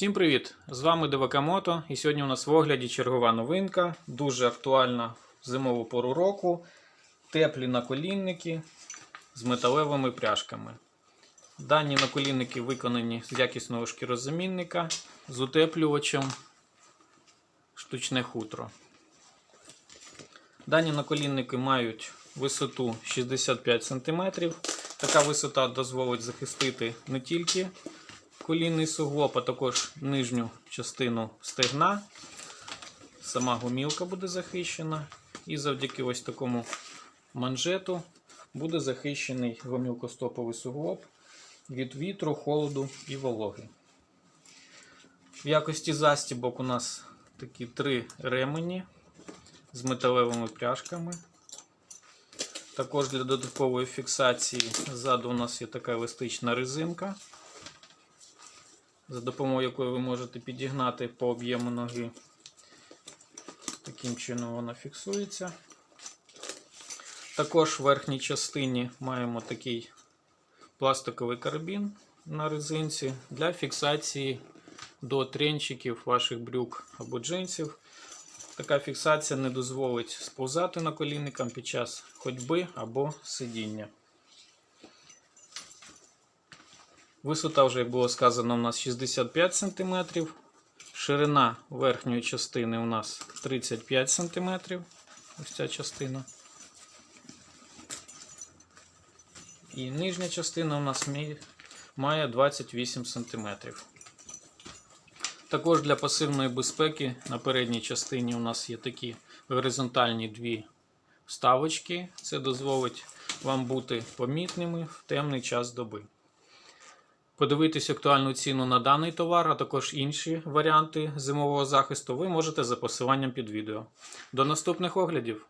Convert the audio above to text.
Всім привіт! З вами Девакамото і сьогодні у нас в огляді чергова новинка, дуже актуальна в зимову пору року. Теплі наколінники з металевими пряжками. Дані наколінники виконані з якісного шкірозамінника з утеплювачем штучне хутро. Дані наколінники мають висоту 65 см. Така висота дозволить захистити не тільки колінний суглоб, а також нижню частину стегна. Сама гумілка буде захищена. І завдяки ось такому манжету буде захищений гомілкостоповий суглоб від вітру, холоду і вологи. В якості застібок у нас такі три ремені з металевими пряжками. Також для додаткової фіксації ззаду у нас є така еластична резинка, за допомогою якої ви можете підігнати по об'єму ноги. Таким чином вона фіксується. Також в верхній частині маємо такий пластиковий карабін на резинці для фіксації до тренчиків ваших брюк або джинсів. Така фіксація не дозволить сповзати наколінникам під час ходьби або сидіння. Висота, вже, як було сказано, у нас 65 см. Ширина верхньої частини у нас 35 см. Ось ця частина. І нижня частина у нас має 28 см. Також для пасивної безпеки на передній частині у нас є такі горизонтальні дві вставочки. Це дозволить вам бути помітними в темний час доби. Подивитись актуальну ціну на даний товар, а також інші варіанти зимового захисту ви можете за посиланням під відео. До наступних оглядів!